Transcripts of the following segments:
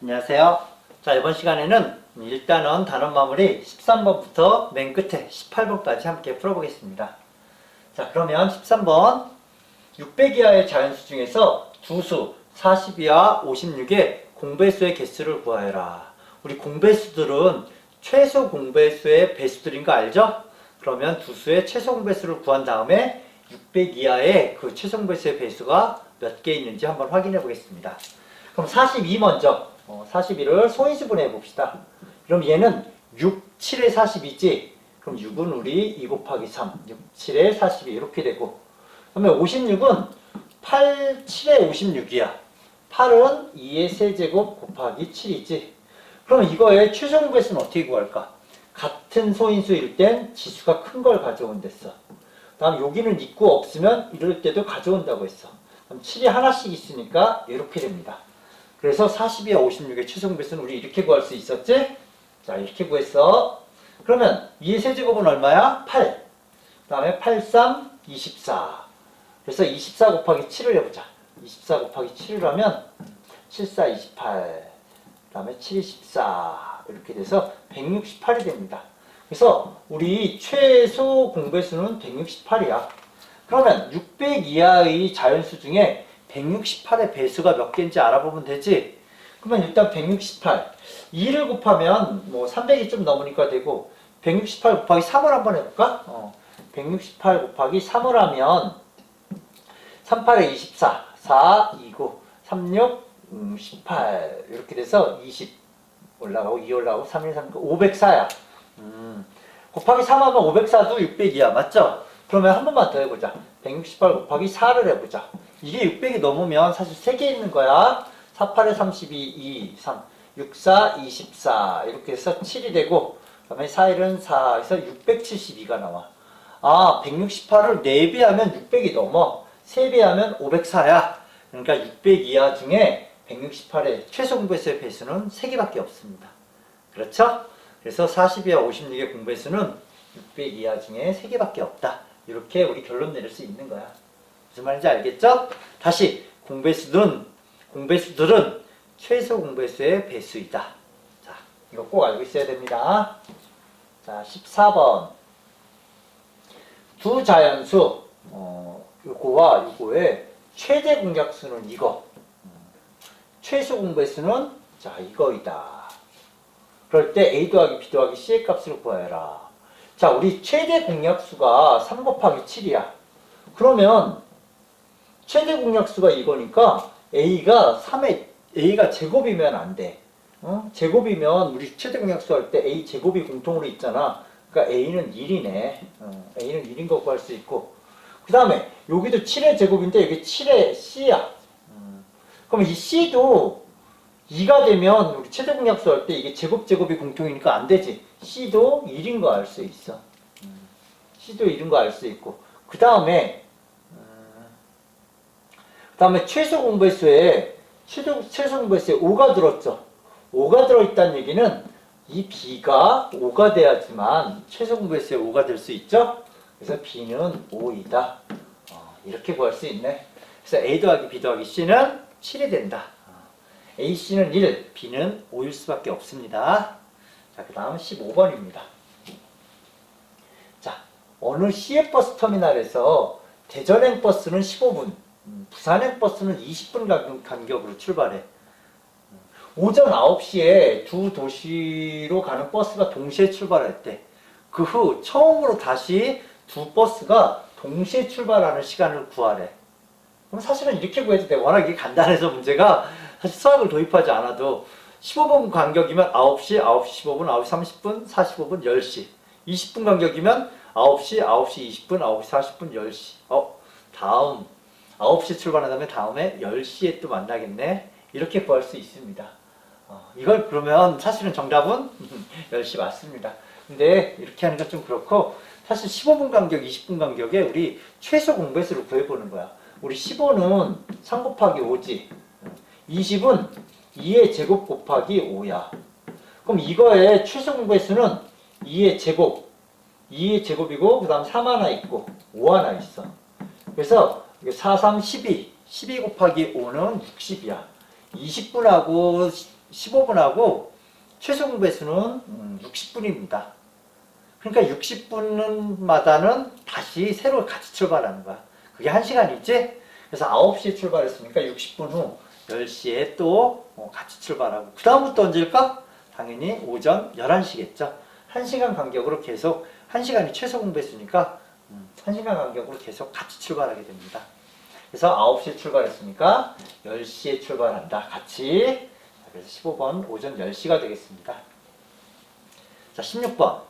안녕하세요. 자, 이번 시간에는 일단은 단원 마무리 13번부터 맨 끝에 18번까지 함께 풀어보겠습니다. 자, 그러면 13번 600 이하의 자연수 중에서 두 수 42와 56의 공배수의 개수를 구하여라. 우리 공배수들은 최소 공배수의 배수들인 거 알죠? 그러면 두 수의 최소 공배수를 구한 다음에 600 이하의 그 최소 공배수의 배수가 몇 개 있는지 한번 확인해 보겠습니다. 그럼 42 먼저. 어, 41을 소인수분해 봅시다. 그럼 얘는 6, 7에 42지. 그럼 6은 우리 2 곱하기 3, 6, 7에 42 이렇게 되고. 그러면 56은 8, 7에 56이야. 8은 2의 세제곱 곱하기 7이지. 그러면 이거의 최종 배수는 어떻게 구할까? 같은 소인수일 땐 지수가 큰 걸 가져온댔어. 다음 여기는 있고 없으면 이럴 때도 가져온다고 했어. 그럼 7이 하나씩 있으니까 이렇게 됩니다. 그래서 42와 56의 최종 배수는 우리 이렇게 구할 수 있었지? 자, 이렇게 구했어. 그러면 2의 세제곱은 얼마야? 8. 그 다음에 8, 3, 24. 그래서 24 곱하기 7을 해보자. 24 곱하기 7을 하면 7, 4, 28. 그 다음에 7, 14. 이렇게 돼서 168이 됩니다. 그래서 우리 최소 공배수는 168이야. 그러면 600 이하의 자연수 중에 168의 배수가 몇 개인지 알아보면 되지. 그러면 일단 168. 2를 곱하면 뭐 300이 좀 넘으니까 되고 168 곱하기 3을 한번 해볼까? 어, 168 곱하기 3을 하면 38에 24, 4, 29, 36, 음, 18 이렇게 돼서 20 올라가고 2 올라가고 3, 1, 3, 504야. 음, 곱하기 3하면 504도 600이야. 맞죠? 그러면 한 번만 더 해보자. 168 곱하기 4를 해보자. 이게 600이 넘으면 사실 3개 있는 거야. 4, 8에 32, 2, 3, 6, 4, 24 이렇게 해서 7이 되고 그 다음에 4, 1은 4 해서 672가 나와. 아, 168을 4배 하면 600이 넘어. 3배 하면 504야. 그러니까 600 이하 중에 168의 최소 공배수의 배수는 3개밖에 없습니다. 그렇죠? 그래서 42와 56의 공배수는 600 이하 중에 3개밖에 없다. 이렇게 우리 결론 내릴 수 있는 거야. 무슨 말인지 알겠죠? 다시 공배수는 공배수들은 최소 공배수의 배수이다. 자, 이거 꼭 알고 있어야 됩니다. 자, 14번. 두 자연수 어, 요거와 요거의 최대 공약수는 이거. 음, 최소 공배수는 자, 이거이다. 그럴 때 A 더하기 B 더하기 C의 값을 구해라. 자, 우리 최대 공약수가 3 곱하기 7이야. 그러면 최대 공약수가 이거니까 A가 3의 A가 제곱이면 안 돼. 어? 제곱이면 우리 최대 공약수 할 때 A 제곱이 공통으로 있잖아. 그러니까 A는 1이네. 어, A는 1인 거 구할 수 있고. 그 다음에 여기도 7의 제곱인데 여기 7의 C야. 음, 그럼 이 C도 2가 되면 우리 최대 공약수 할 때 이게 제곱 제곱이 공통이니까 안 되지. C도 1인 거 알 수 있어. 음, C도 1인 거 알 수 있고. 그 다음에 그 다음에 최소 공배수에 최소, 최소 공배수에 5가 들었죠. 5가 들어있다는 얘기는 이 B가 5가 돼야지만 최소 공배수에 5가 될 수 있죠. 그래서 B는 5이다. 어, 이렇게 구할 수 있네. 그래서 A 더하기 B 더하기 C는 7이 된다. 어, A, C는 1, B는 5일 수밖에 없습니다. 자, 그 다음 15번입니다. 자, 어느 시외버스 터미널에서 대전행 버스는 15분, 음, 부산행 버스는 20분 간- 간격으로 출발해. 음, 오전 9시에 두 도시로 가는 버스가 동시에 출발할 때, 그 후 처음으로 다시 두 버스가 동시에 출발하는 시간을 구하래. 그럼 사실은 이렇게 구해도 돼. 워낙 이게 간단해서 문제가 사실 수학을 도입하지 않아도 15분 간격이면 9시, 9시 15분, 9시 30분, 45분, 10시. 20분 간격이면 9시, 9시 20분, 9시 40분, 10시. 어, 다음 9시 출발한 다음에 다음에 10시에 또 만나겠네. 이렇게 구할 수 있습니다. 어, 이걸 그러면 사실은 정답은 10시 맞습니다. 근데 이렇게 하는 건 좀 그렇고 사실 15분 간격, 20분 간격에 우리 최소 공배수를 구해보는 거야. 우리 15는 3 곱하기 5지. 20은 2의 제곱 곱하기 5야. 그럼 이거의 최소 공배수는 2의 제곱, 2의 제곱이고 그 다음 3 하나 있고 5 하나 있어. 그래서 4, 3, 12. 12 곱하기 5는 60이야. 20분하고 15분하고 최소 공배수는 음, 60분입니다. 그러니까 60분마다는 다시 새로 같이 출발하는 거야. 그게 1시간이지? 그래서 9시에 출발했으니까 60분 후 10시에 또 어, 같이 출발하고 그 다음부터 언제일까? 당연히 오전 11시겠죠. 1시간 간격으로 계속 1시간이 최소 공배수니까 음, 1시간 간격으로 계속 같이 출발하게 됩니다. 그래서 9시에 출발했으니까 10시에 출발한다. 같이. 자, 그래서 15번 오전 10시가 되겠습니다. 자, 16번.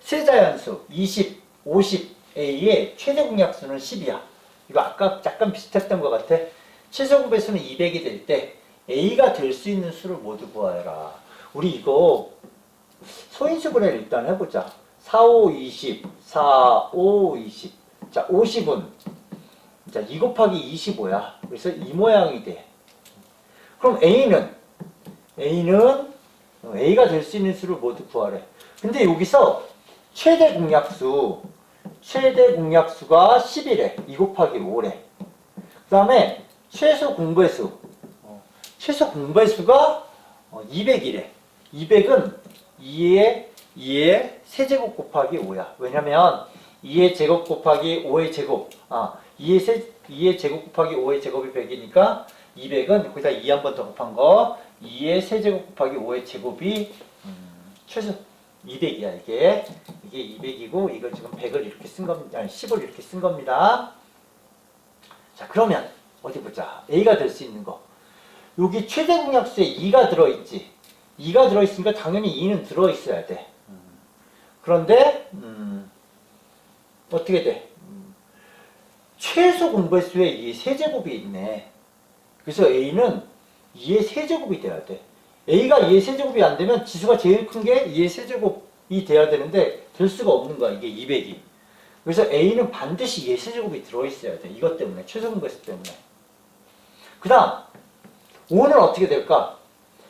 세자연수 20, 50A의 최대 공약수는 10이야. 이거 아까 약간 비슷했던 것 같아. 최소 공배수는 200이 될 때 A가 될 수 있는 수를 모두 구하여라. 우리 이거 소인수분해를 일단 해보자. 4, 5, 20, 4, 5, 20. 자, 50은 자, 2 곱하기 25야. 그래서 이 모양이 돼. 그럼 A는 A는 A가 될 수 있는 수를 모두 구하래. 근데 여기서 최대 공약수 최대 공약수가 10이래. 2 곱하기 5래. 그 다음에 최소 공배수 어, 최소 공배수가 200이래. 200은 2의 2의 세제곱 곱하기 5야. 왜냐면 2의 제곱 곱하기 5의 제곱. 아, 2의 세 2의 제곱 곱하기 5의 제곱이 100이니까 200은 거기다 2 한 번 더 곱한 거 2의 세제곱 곱하기 5의 제곱이 음, 최소 200이야 이게 이게 200이고 이걸 지금 100을 이렇게 쓴 겁니다. 아니 10을 이렇게 쓴 겁니다. 자 그러면 어디 보자. A가 될 수 있는 거. 여기 최대 공약수에 2가 들어있지. 2가 들어있으니까 당연히 2는 들어있어야 돼. 그런데 음, 어떻게 돼? 음, 최소 공배수에 이 세제곱이 있네. 그래서 A는 2의 세제곱이 돼야 돼. A가 2의 세제곱이 안 되면 지수가 제일 큰 게 2의 세제곱이 돼야 되는데 될 수가 없는 거야. 이게 200이. 그래서 A는 반드시 2의 세제곱이 들어있어야 돼. 이것 때문에. 최소 공배수 때문에. 그 다음 5는 어떻게 될까?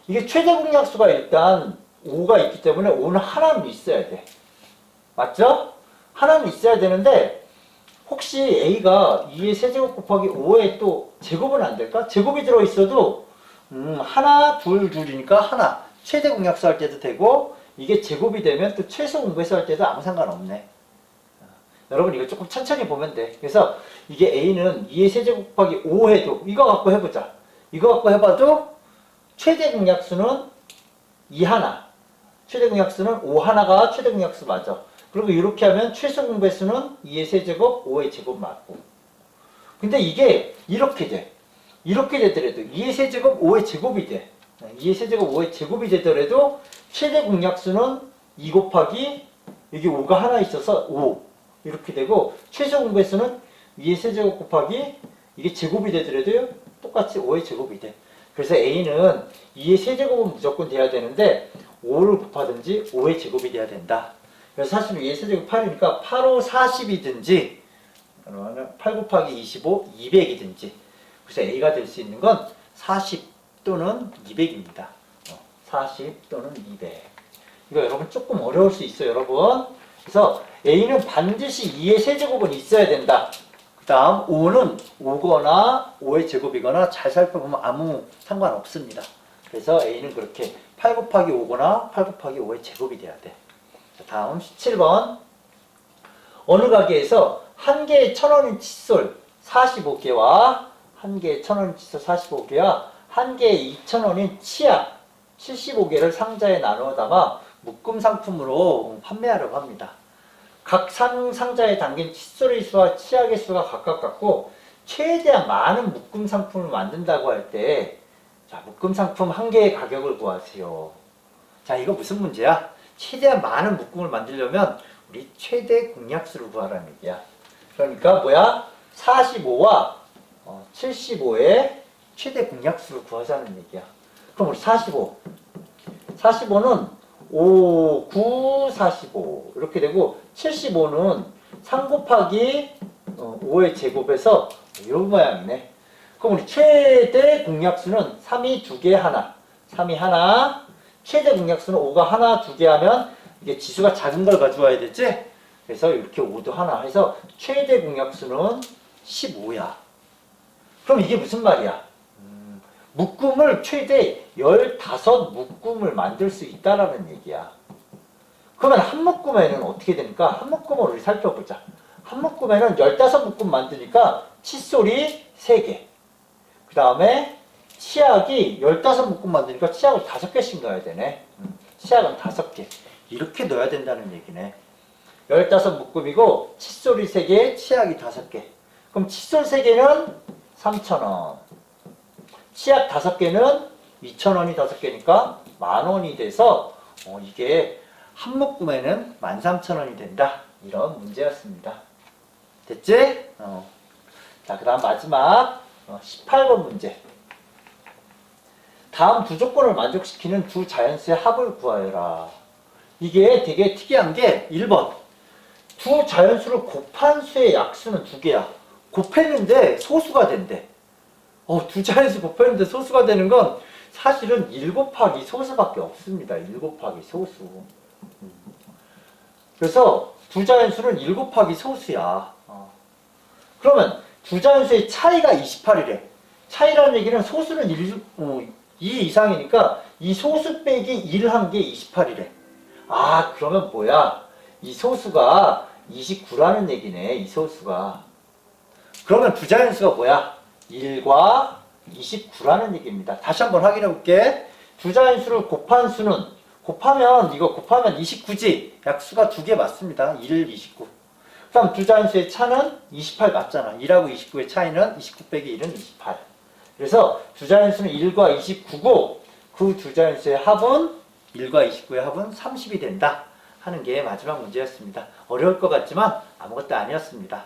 이게 최대 공약수가 일단 5가 있기 때문에 5는 하나는 있어야 돼. 맞죠? 하나는 있어야 되는데 혹시 A가 2의 세제곱 곱하기 5에 또 제곱은 안 될까? 제곱이 들어있어도 음, 하나, 둘, 둘이니까 하나. 최대 공약수 할 때도 되고 이게 제곱이 되면 또 최소 공배수 할 때도 아무 상관없네. 어, 여러분 이거 조금 천천히 보면 돼. 그래서 이게 A는 2의 세제곱 곱하기 5 해도 이거 갖고 해보자. 이거 갖고 해봐도 최대 공약수는 2 하나. 최대 공약수는 5 하나가 최대 공약수 맞아. 그리고 이렇게 하면 최소 공배수는 2의 세제곱, 5의 제곱 맞고. 근데 이게 이렇게 돼. 이렇게 되더라도 2의 세제곱, 5의 제곱이 돼. 2의 세제곱, 5의 제곱이 되더라도 최대 공약수는 2 곱하기 여기 5가 하나 있어서 5 이렇게 되고 최소 공배수는 2의 세제곱 곱하기 이게 제곱이 되더라도 똑같이 5의 제곱이 돼. 그래서 A는 2의 세제곱은 무조건 돼야 되는데 5를 곱하든지 5의 제곱이 돼야 된다. 그래서 사실 2의 세제곱 8이니까 8, 5, 40이든지 그러면 8 곱하기 25, 200이든지 그래서 A가 될 수 있는 건 40 또는 200입니다. 40 또는 200. 이거 여러분 조금 어려울 수 있어요, 여러분. 그래서 A는 반드시 2의 세제곱은 있어야 된다. 그 다음 5는 5거나 5의 제곱이거나 잘 살펴보면 아무 상관없습니다. 그래서 A는 그렇게 8 곱하기 5거나 8 곱하기 5의 제곱이 돼야 돼. 자, 다음 17번. 어느 가게에서 한 개에 천 원인 칫솔 45개와 한 개에 천 원인 칫솔 45개와 한 개에 2천 원인 치약 75개를 상자에 나누어 담아 묶음 상품으로 판매하려고 합니다. 각 상, 상자에 담긴 칫솔의 수와 치약의 수가 각각 같고 최대한 많은 묶음 상품을 만든다고 할 때 자, 묶음 상품 한 개의 가격을 구하세요. 자, 이거 무슨 문제야? 최대한 많은 묶음을 만들려면 우리 최대 공약수를 구하라는 얘기야. 그러니까 뭐야? 45와 75의 최대 공약수를 구하자는 얘기야. 그럼 우리 45. 45는 5, 9, 45 이렇게 되고 75는 3 곱하기 5의 제곱에서 이런 모양이네. 그럼 우리 최대 공약수는 3이 2개 하나, 3이 하나, 최대 공약수는 5가 하나, 2개 하면 이게 지수가 작은 걸 가져와야 되지? 그래서 이렇게 5도 하나 해서 최대 공약수는 15야. 그럼 이게 무슨 말이야? 음, 묶음을 최대 15묶음을 만들 수 있다라는 얘기야. 그러면 한 묶음에는 어떻게 되니까 한 묶음을 우리 살펴보자. 한 묶음에는 15묶음 만드니까 칫솔이 3개. 그 다음에 치약이 15묶음 만드니까 치약을 5개씩 넣어야 되네. 음, 치약은 5개. 이렇게 넣어야 된다는 얘기네. 15묶음이고 칫솔이 3개, 치약이 5개. 그럼 칫솔 3개는 3,000원. 치약 5개는 2,000원이 5개니까 만원이 돼서 어, 이게 한 묶음에는 13,000원이 된다. 이런 문제였습니다. 됐지? 어. 자, 그 다음 마지막 어, 18번 문제. 다음 두 조건을 만족시키는 두 자연수의 합을 구하여라. 이게 되게 특이한 게 1번. 두 자연수를 곱한 수의 약수는 두 개야. 곱했는데 소수가 된대. 어, 두 자연수 곱했는데 소수가 되는 건 사실은 1 곱하기 소수밖에 없습니다. 1 곱하기 소수. 음. 그래서 두 자연수는 1 곱하기 소수야. 어. 그러면 두 자연수의 차이가 28이래. 차이라는 얘기는 소수는 1, 어, 2 이상이니까 이 소수 빼기 1 한 게 28이래. 아, 그러면 뭐야? 이 소수가 29라는 얘기네. 이 소수가. 그러면 두 자연수가 뭐야? 1과 29라는 얘기입니다. 다시 한번 확인해 볼게. 두 자연수를 곱한 수는 곱하면 이거 곱하면 29지. 약수가 두 개 맞습니다. 1, 29. 그럼 두 자연수의 차는 28 맞잖아. 1하고 29의 차이는 29 빼기 1은 28. 그래서 두 자연수는 1과 29고 그두 자연수의 합은 1과 29의 합은 30이 된다 하는 게 마지막 문제였습니다. 어려울 것 같지만 아무것도 아니었습니다.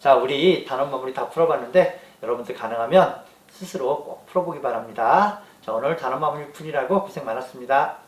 자, 우리 단원 마무리 다 풀어봤는데 여러분들 가능하면 스스로 꼭 풀어보기 바랍니다. 자, 오늘 단원 마무리 풀이라고 고생 많았습니다.